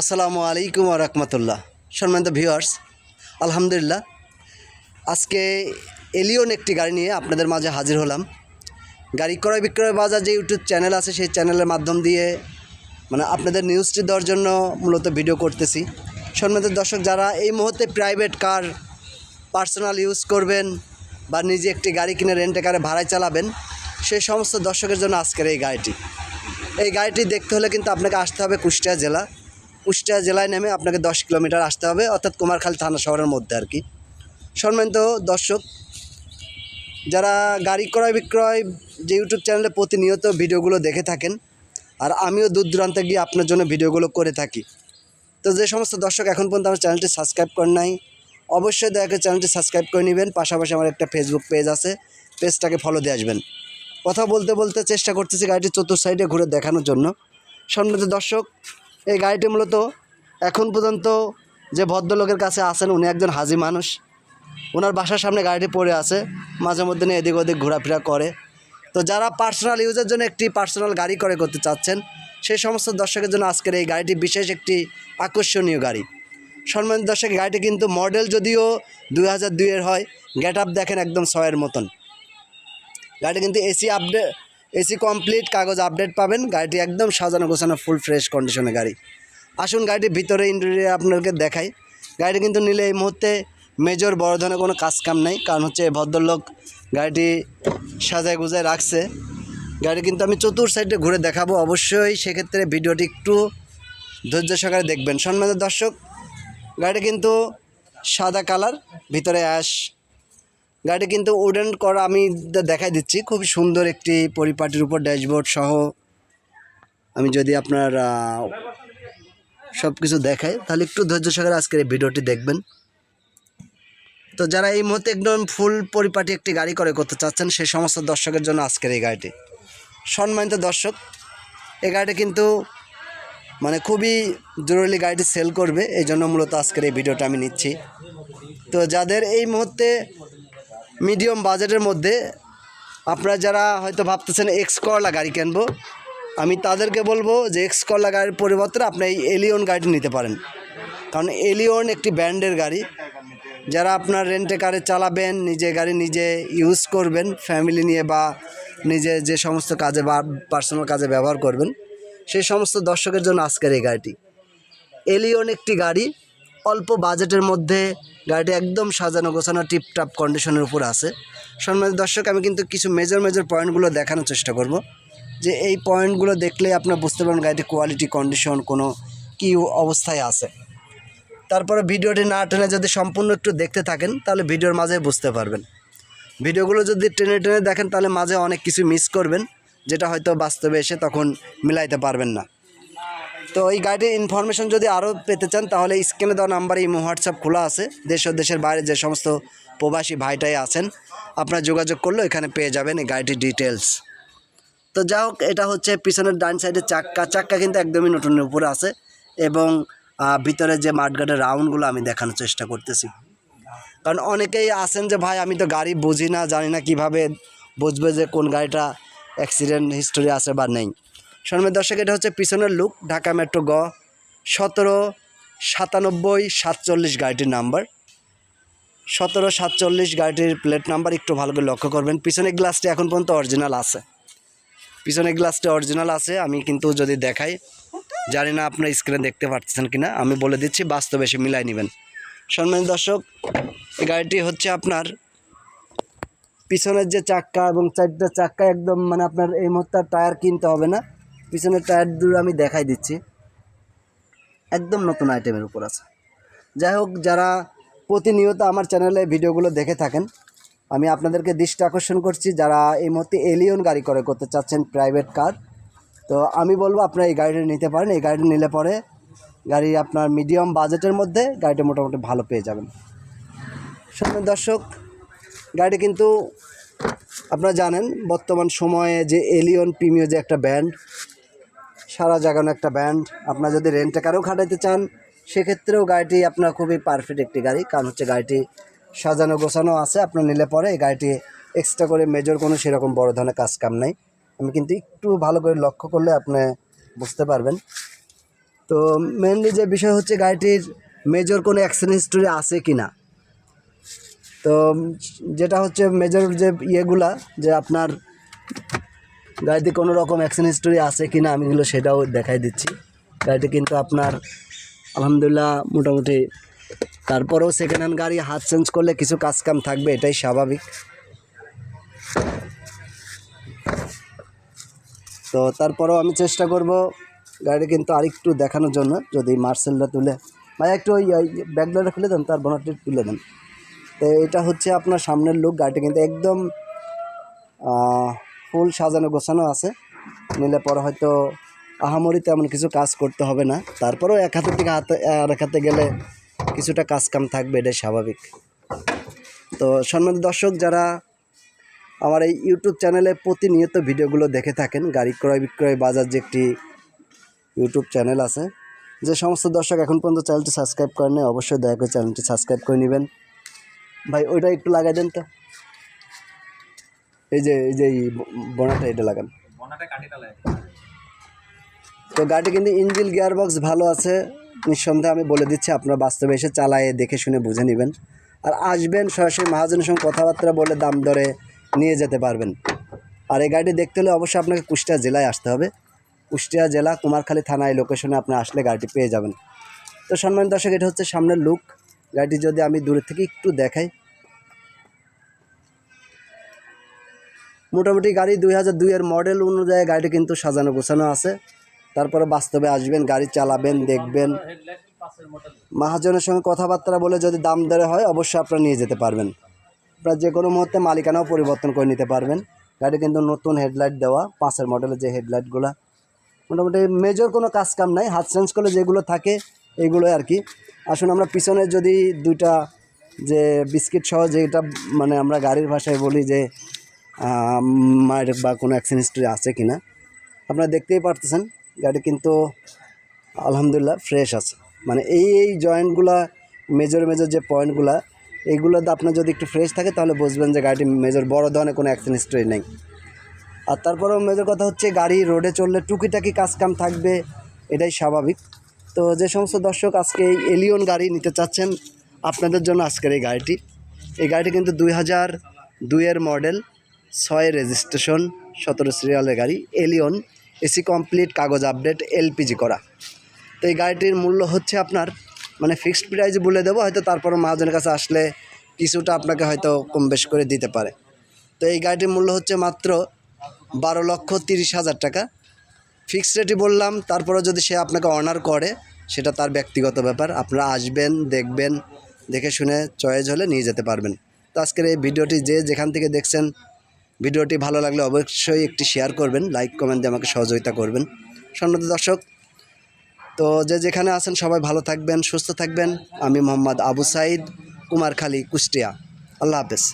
আসসালামু আলাইকুম রহমতুল্লাহ। সম্মানিত ভিউয়ার্স, আলহামদুলিল্লাহ। আজকে এলিয়ন একটি গাড়ি নিয়ে আপনাদের মাঝে হাজির হলাম। গাড়ি ক্রয় বিক্রয় বাজার যে ইউটিউব চ্যানেল আছে, সেই চ্যানেলের মাধ্যম দিয়ে মানে আপনাদের নিউজটি দেওয়ার জন্য মূলত ভিডিও করতেছি। সম্মানিত দর্শক, যারা এই মুহূর্তে প্রাইভেট কার পার্সোনাল ইউজ করবেন বা নিজে একটি গাড়ি কিনে রেন্টে কারে ভাড়ায় চালাবেন সেই সমস্ত দর্শকের জন্য আজকের এই গাড়িটি। এই গাড়িটি দেখতে হলে কিন্তু আপনাকে আসতে হবে কুষ্টিয়া জেলা। কুষ্টিয়া জেলায় নেমে আপনাকে দশ কিলোমিটার আসতে হবে, অর্থাৎ কুমারখালী থানা শহরের মধ্যে আর কি। সম্মানিত দর্শক, যারা গাড়ি ক্রয় বিক্রয় যে ইউটিউব চ্যানেলে প্রতিনিয়ত ভিডিওগুলো দেখে থাকেন, আর আমিও দূর দূরান্তে গিয়ে আপনার জন্য ভিডিওগুলো করে থাকি। তো যে সমস্ত দর্শক এখন পর্যন্ত আমার চ্যানেলটি সাবস্ক্রাইব করেন নাই, অবশ্যই দয়া করে চ্যানেলটি সাবস্ক্রাইব করে নেবেন। পাশাপাশি আমার একটা ফেসবুক পেজ আছে পেজটাকে ফলো দিয়ে আসবেন। কথা বলতে বলতে চেষ্টা করতেছি গাড়িটি চতুর্থ সাইডে ঘুরে দেখানোর জন্য। সম্মানিত দর্শক, এই গাড়িটি মূলত এখন পর্যন্ত যে ভদ্রলোকের কাছে আসেন উনি একজন হাজি মানুষ। ওনার বাসার সামনে গাড়িটি পড়ে আছে, মাঝে মধ্যে নিয়ে এদিক ওদিক ঘোরাফেরা করে। তো যারা পার্সোনাল ইউজের জন্য একটি পার্সোনাল গাড়ি করে করতে চাচ্ছেন সেই সমস্ত দর্শকের জন্য আজকের এই গাড়িটি বিশেষ একটি আকর্ষণীয় গাড়ি। সম্মানিত দর্শক গাড়িটি কিন্তু মডেল যদিও দুই হাজার দুইয়ের হয়, গেট আপ দেখেন একদম ছয়ের মতন। গাড়ি কিন্তু এসি আপডেট এসি কমপ্লিট কাগজ আপডেট পাবেন। গাড়িটি একদম সাজানো গোছানো ফুল ফ্রেশ কন্ডিশনে গাড়ি। আসুন গাড়িটির ভিতরে ইন্টেরিয়র আপনাদেরকে দেখাই। গাড়িটি কিন্তু নিলে এই মুহূর্তে মেজর বড় ধরনের কোনো কাজ কাম নেই, কারণ হচ্ছে ভদ্রলোক গাড়িটি সাজায় গুজায় রাখছে। গাড়ি কিন্তু আমি চতুর সাইডে ঘুরে দেখাবো। অবশ্যই সেক্ষেত্রে ভিডিওটি একটু ধৈর্য সহকারে দেখবেন। সম্মানিত দর্শক গাড়ি কিন্তু সাদা কালার, ভিতরে অ্যাশ গাড়ি কিন্তু উডেন করা, আমি দেখাই দিচ্ছি। খুব সুন্দর একটি পরিপাটির উপর ড্যাশবোর্ড সহ আমি যদি আপনার সব কিছু দেখাই, তাহলে একটু ধৈর্য সহকারে আজকের এই ভিডিওটি দেখবেন। তো যারা এই মুহূর্তে একদম ফুল পরিপাটি একটি গাড়ি করে করতে চাচ্ছেন, সেই সমস্ত দর্শকের জন্য আজকের এই গাড়িটি। সম্মানিত দর্শক, এই গাড়িটি কিন্তু মানে খুবই জরুরি গাড়িটি সেল করবে, এই জন্য মূলত আজকের এই ভিডিওটা আমি নিচ্ছি। তো যাদের এই মুহূর্তে মিডিয়াম বাজেটের মধ্যে আপনারা যারা হয়তো ভাবতেছেন এক্স করলা গাড়ি কিনবো, আমি তাদেরকে বলব যে এক্স করলা গাড়ির পরিবর্তে আপনি এই এলিয়ন গাড়িটি নিতে পারেন। কারণ এলিয়ন একটি ব্র্যান্ডের গাড়ি। যারা আপনার রেন্টে কারে চালাবেন, নিজে গাড়ি নিজে ইউজ করবেন ফ্যামিলি নিয়ে বা নিজে যে সমস্ত কাজে বা পার্সোনাল কাজে ব্যবহার করবেন, সেই সমস্ত দর্শকের জন্য আজকের এই গাড়িটি। এলিয়ন একটি গাড়ি অল্প বাজেটের মধ্যে গাড়িটি একদম সাজানো গোছানো টিপটাপ কন্ডিশনের উপর আছে। সম্মানিত দর্শক, আমি কিন্তু কিছু মেজর মেজর পয়েন্টগুলো দেখানোর চেষ্টা করব। যে এই পয়েন্টগুলো দেখলে আপনার বুঝতে পারবেন গাড়িটির কোয়ালিটি কন্ডিশন কোনো কী অবস্থায় আছে। তারপরে ভিডিওটি না টেনে যদি সম্পূর্ণ একটু দেখতে থাকেন, তাহলে ভিডিওর মাঝে বুঝতে পারবেন। ভিডিওগুলো যদি টেনে টেনে দেখেন, তাহলে মাঝে অনেক কিছু মিস করবেন, যেটা হয়তো বাস্তবে এসে তখন মিলাইতে পারবেন না। তো এই গাড়িটির ইনফরমেশন যদি আরও পেতে চান, তাহলে স্ক্রিনে দেওয়া নাম্বারে ইমো হোয়াটসঅ্যাপ খোলা আছে। দেশ ও দেশের বাইরে যে সমস্ত প্রবাসী ভাইটাই আছেন, আপনারা যোগাযোগ করলে এখানে পেয়ে যাবেন এই গাড়িটির ডিটেলস তো যা হোক, এটা হচ্ছে পিছনের ডান সাইডের চাক্কা। চাক্কা কিন্তু একদমই নতুনের উপরে আছে এবং ভিতরে যে মাঠঘাটের রাউন্ডগুলো আমি দেখানোর চেষ্টা করতেছি। কারণ অনেকেই আছেন যে, ভাই, আমি তো গাড়ি বুঝি না, জানি না কীভাবে বুঝবে যে কোন গাড়িটা অ্যাক্সিডেন্ট হিস্টোরি আছে বা নেই। শর্মের দর্শক, এটা হচ্ছে পিছনের লুক ঢাকা মেট্রো গ, সতেরো সাতানব্বই সাতচল্লিশ গাড়িটির নাম্বার সতেরো সাতচল্লিশ গাড়িটির প্লেট নাম্বার একটু ভালো করে লক্ষ্য করবেন। পিছনের গ্লাসটি এখন পর্যন্ত অরিজিনাল আছে। পিছনের গ্লাসটি অরিজিনাল আছে, আমি কিন্তু যদি দেখাই, জানি না আপনার স্ক্রিনে দেখতে পাচ্ছেন কিনা, আমি বলে দিচ্ছি, বাস্তবে এসে মিলাই নেবেন। সম্মানিত দর্শক, এই গাড়িটি হচ্ছে আপনার পিছনের যে চাক্কা এবং চারটা চাক্কা, একদম মানে আপনার এই মুহূর্তে টায়ার কিনতে হবে না। পিছনের টায়ার দুটো আমি দেখাই দিচ্ছি। একদম নতুন আইটেমের উপর আছে। যাই হোক, যারা প্রতিনিয়ত আমার চ্যানেলে ভিডিওগুলো দেখে থাকেন, আমি আপনাদেরকে দৃষ্টি আকর্ষণ করছি, যারা এই মুহূর্তে এলিয়ন গাড়ি করে করতে চাচ্ছেন প্রাইভেট কার তো আমি বলব আপনারা এই গাড়িটা নিতে পারেন। এই গাড়িটা নিলে পরে গাড়ি আপনার মিডিয়াম বাজেটের মধ্যে গাড়িটা মোটামুটি ভালো পেয়ে যাবেন। সামনে দর্শক গাড়ি কিন্তু আপনারা জানেন, বর্তমান সময়ে যে এলিয়ন প্রিমিয় যে একটা ব্যান্ড সারা জাগানো একটা ব্যান্ড আপনার যদি রেন্টে কারেও খাটাইতে চান, সেক্ষেত্রেও গাড়িটি আপনার খুবই পারফেক্ট একটি গাড়ি। কারণ হচ্ছে গাড়িটি সাজানো গোছানো আছে, আপনার নিলে পরে এই গাড়িটি এক্সট্রা করে মেজর কোনো সেরকম বড় ধরনের কাজ কাম নাই। আমি কিন্তু একটু ভালো করে লক্ষ্য করলে আপনি বুঝতে পারবেন। তো মেনলি যে বিষয় হচ্ছে গাড়িটির মেজর কোনো অ্যাক্সিডেন্ট হিস্টোরি আছে কি না তো যেটা হচ্ছে মেজর যে ইয়েগুলা, যে আপনার গাড়িতে কোনো রকম অ্যাক্সিডেন্ট হিস্টোরি আছে কি না আমিগুলো সেটাও দেখাই দিচ্ছি। গাড়িটি কিন্তু আপনার, আলহামদুলিল্লাহ মোটামুটি তারপরেও সেকেন্ড হ্যান্ড গাড়ি হাত চেঞ্জ করলে কিছু কাজ কাম থাকবে, এটাই স্বাভাবিক। তো তারপরেও আমি চেষ্টা করব গাড়ি কিন্তু আরেকটু দেখানোর জন্য, যদি মার্সেলটা তুলে। ভাই, একটু ওই ব্যাকলাইটটা খুলে দেন, তার বনারটি তুলে দেন। তো এটা হচ্ছে আপনার সামনের লুক গাড়িটি কিন্তু একদম ফুল সাজানো গোছানো আছে। নিলে পরে হয়তো আহামরি তেমন কিছু কাজ করতে হবে না। তারপরেও এক হাতের থেকে হাতে, আর এক হাতে গেলে কিছুটা কাজ কাম থাকবে, এটাই স্বাভাবিক। তো সম্মানিত দর্শক, যারা আমার এই ইউটিউব চ্যানেলে প্রতিনিয়ত ভিডিওগুলো দেখে থাকেন, গাড়ি ক্রয় বিক্রয় বাজার যে একটি ইউটিউব চ্যানেল আছে, যে সমস্ত দর্শক এখন পর্যন্ত চ্যানেলটি সাবস্ক্রাইব করেন অবশ্যই দয়া করে চ্যানেলটি সাবস্ক্রাইব করে নেবেন। ভাই, ওইটা একটু লাগাই দেন তো। এই যে এই যে এই বোনাটা এটা লাগান। তো গাড়ি কিন্তু ইঞ্জিল গিয়ার বক্স ভালো আছে। নিঃসন্দেহে আমি বলে দিচ্ছি আপনারা বাস্তবে এসে চালায়ে দেখে শুনে বুঝে নেবেন। আর আসবেন সরাসরি মহাজনের সঙ্গে কথাবার্তা বলে দাম দরে নিয়ে যেতে পারবেন। আর এই গাড়িটি দেখতে হলে অবশ্যই আপনাকে কুষ্টিয়া জেলায় আসতে হবে। কুষ্টিয়া জেলা কুমারখালী থানা এই লোকেশনে আপনি আসলে গাড়িটি পেয়ে যাবেন। তো সম্মানিত দর্শক এটা হচ্ছে সামনের লুক গাড়িটি যদি আমি দূরের থেকে একটু দেখাই মোটামুটি গাড়ি দুই হাজার দুইয়ের মডেল অনুযায়ী গাড়িটি কিন্তু সাজানো, গোছানো আছে। তারপরে বাস্তবে আসবেন, গাড়ি চালাবেন, দেখবেন। মহাজনের সঙ্গে কথাবার্তা বলে যদি দাম দরে হয়, অবশ্যই আপনারা নিয়ে যেতে পারবেন। আপনারা যে কোনো মুহূর্তে মালিকানাও পরিবর্তন করে নিতে পারবেন। গাড়ি কিন্তু নতুন হেডলাইট দেওয়া, পাঁচের মডেলের যে হেডলাইটগুলো। মোটামুটি মেজর কোনো কাজ কাম নাই, হাত চেঞ্জ করলে যেগুলো থাকে, এগুলোই আর কি। আসুন আমরা পিছনে যদি দুইটা যে বিস্কিট সহ যেটা মানে আমরা গাড়ির ভাষায় বলি যে মায়ের বা কোনো অ্যাক্সিডেন্ট হিস্ট্রি আছে কি না আপনারা দেখতেই পারতেছেন, গাড়ি কিন্তু আলহামদুলিল্লাহ ফ্রেশ আছে। মানে এই এই জয়েন্টগুলা মেজর মেজর যে পয়েন্টগুলা এইগুলোতে আপনার যদি একটু ফ্রেশ থাকে, তাহলে বুঝবেন যে গাড়িটি মেজর বড় ধরনের কোনো অ্যাক্সিডেন্ট হিস্ট্রি নেই। আর তারপরেও মেজর কথা হচ্ছে, গাড়ি রোডে চললে টুকিটাকি কাজকাম থাকবে, এটাই স্বাভাবিক। তো যে সমস্ত দর্শক আজকে এই এলিয়ন গাড়ি নিতে চাচ্ছেন, আপনাদের জন্য আজকের এই গাড়িটি। এই গাড়িটি কিন্তু দুই হাজার দুইয়ের মডেল ছয় রেজিস্ট্রেশন, সতেরো সিরিয়ালের গাড়ি এলিয়ন এসি কমপ্লিট কাগজ আপডেট এলপিজি করা। তো এই গাড়িটির মূল্য হচ্ছে আপনার মানে ফিক্সড প্রাইস বলে দেবো, হয়তো তারপর মহাজনের কাছে আসলে কিছুটা আপনাকে হয়তো কম বেশ করে দিতে পারে। তো এই গাড়িটির মূল্য হচ্ছে মাত্র বারো লক্ষ তিরিশ হাজার টাকা। ফিক্সড রেটই বললাম তারপরে যদি সে আপনাকে অনার করে, সেটা তার ব্যক্তিগত ব্যাপার। আপনারা আসবেন, দেখবেন, দেখে শুনে চয়েস হলে নিয়ে যেতে পারবেন। তো আজকের এই ভিডিওটি যে যেখান থেকে দেখছেন ভিডিওটি ভালো লাগলে অবশ্যই একটি শেয়ার করবেন লাইক কমেন্ট দিয়ে আমাকে সহযোগিতা করবেন। সম্মানিত দর্শক, তো যে যেখানে আছেন সবাই ভালো থাকবেন, সুস্থ থাকবেন। আমি মোহাম্মদ আবু সাইদ, কুমারখালী, কুষ্টিয়া। আল্লাহ হাফেজ।